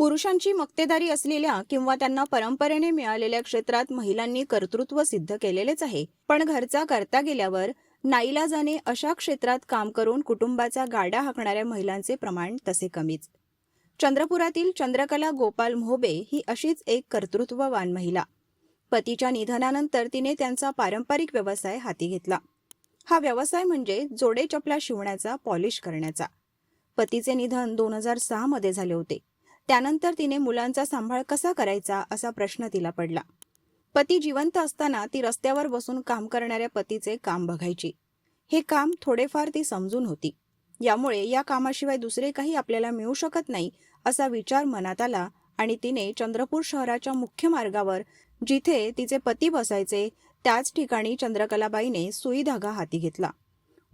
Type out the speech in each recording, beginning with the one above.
पुरुषांची मक्तेदारी असलेल्या किंवा त्यांना परंपरेने मिळालेल्या क्षेत्रात महिलांनी कर्तृत्व सिद्ध केलेलेच आहे. पण घरचा करता गेल्यावर नाईलाजाने अशा क्षेत्रात काम करून कुटुंबाचा गाडा हाकणाऱ्या महिलांचे प्रमाण तसे कमीच. चंद्रपुरातील चंद्रकला गोपाल मोहबे ही अशीच एक कर्तृत्ववान महिला. पतीच्या निधनानंतर तिने त्यांचा पारंपरिक व्यवसाय हाती घेतला. हा व्यवसाय म्हणजे जोडे चपला शिवण्याचा पॉलिश करण्याचा. पतीचे निधन दोन हजार सहा मध्ये झाले होते. त्यानंतर तिने मुलांचा सांभाळ कसा करायचा असा प्रश्न तिला पडला. पती जिवंत असताना ती रस्त्यावर बसून काम करणाऱ्या पतीचे काम बघायची. हे काम थोडेफार ती समजून होती. यामुळे या कामाशिवाय दुसरे काही आपल्याला मिळू शकत नाही असा विचार मनात आला आणि तिने चंद्रपूर शहराच्या मुख्य मार्गावर जिथे तिचे पती बसायचे त्याच ठिकाणी चंद्रकलाबाईने सुई धागा हाती घेतला.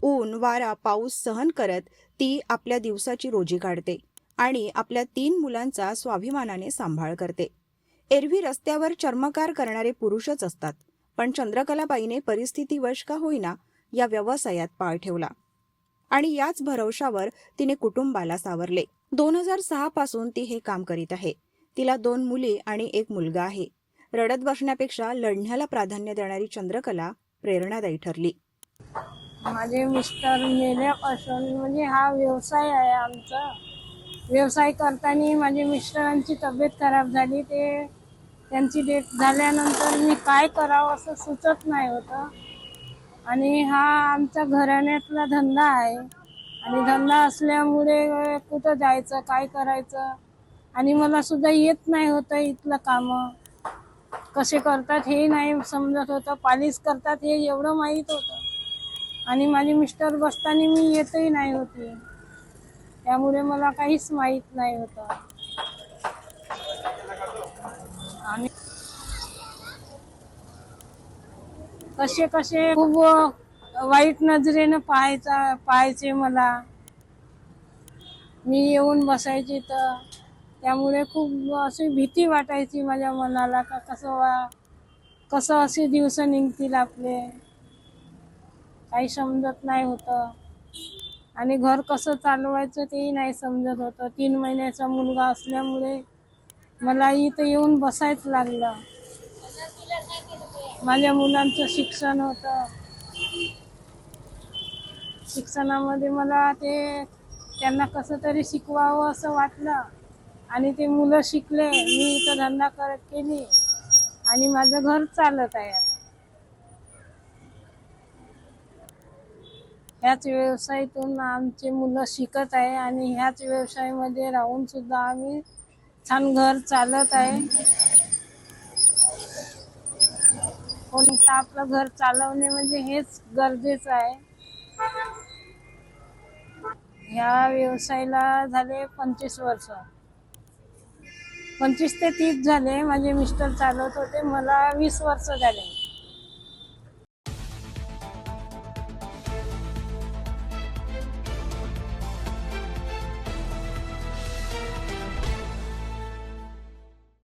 ऊन वारा पाऊस सहन करत ती आपल्या दिवसाची रोजी काढते. आणि आपल्या तीन मुलांचा स्वाभिमानाने सांभाळ करते. एरवी रस्त्यावर चर्मकार करणारे पुरुषच असतात पण चंद्रकलाबाईने परिस्थितीवश का होईना या व्यवसायात पाळ ठेवला. आणि याच भरवशावर तिने कुटुंबाला सावरले. दोन हजार सहा पासून ती हे काम करीत आहे. तिला दोन मुली आणि एक मुलगा आहे. रडत बसण्यापेक्षा लढण्याला प्राधान्य देणारी चंद्रकला प्रेरणादायी ठरली. माझे मिस्टर मेल्यापासून म्हणजे हा व्यवसाय आहे आमचा. व्यवसाय करताना माझे मिस्टरांची तब्येत खराब झाली ते त्यांची डेथ झाल्यानंतर मी काय करावं असं सुचत नाही होतं. आणि हा आमचा घराण्यातला धंदा आहे. आणि धंदा असल्यामुळे कुठं जायचं काय करायचं? आणि मला सुद्धा येत नाही होतं इथलं कामं. कसे करतात हे नाही समजत होतं. पालिश करतात हे एवढं माहीत होतं. आणि माझे मिस्टर बसताना मी येतही नाही होती. त्यामुळे मला काहीच माहीत नाही होतं. आणि कसे कसे खूप वाईट नजरेनं पाहायचा पाहायचे मला. मी येऊन बसायची तर त्यामुळे खूप अशी भीती वाटायची माझ्या मनाला का कसं वा कसं असे दिवस निघतील आपले. काही समजत नाही होतं. आणि घर कसं चालवायचं तेही नाही समजत होतं. तीन महिन्याचा मुलगा असल्यामुळे मला इथं येऊन बसायच लागलं. माझ्या मुलांचं शिक्षण होतं. शिक्षणामध्ये मला ते त्यांना कसं तरी शिकवावं असं वाटलं. आणि ते मुलं शिकले. मी इथं धंदा करत केली आणि माझं घर चालत आहे ह्याच व्यवसायातून आमचे मुलं शिकत आहे आणि ह्याच व्यवसायामध्ये राहून सुद्धा आम्ही छान घर चालत आहे. कोण आपलं घर चालवणे म्हणजे हेच गरजेचं आहे. ह्या व्यवसायाला झाले पंचवीस वर्ष. पंचवीस ते तीस झाले माझे मिस्टर चालवत होते मला वीस वर्ष झाले.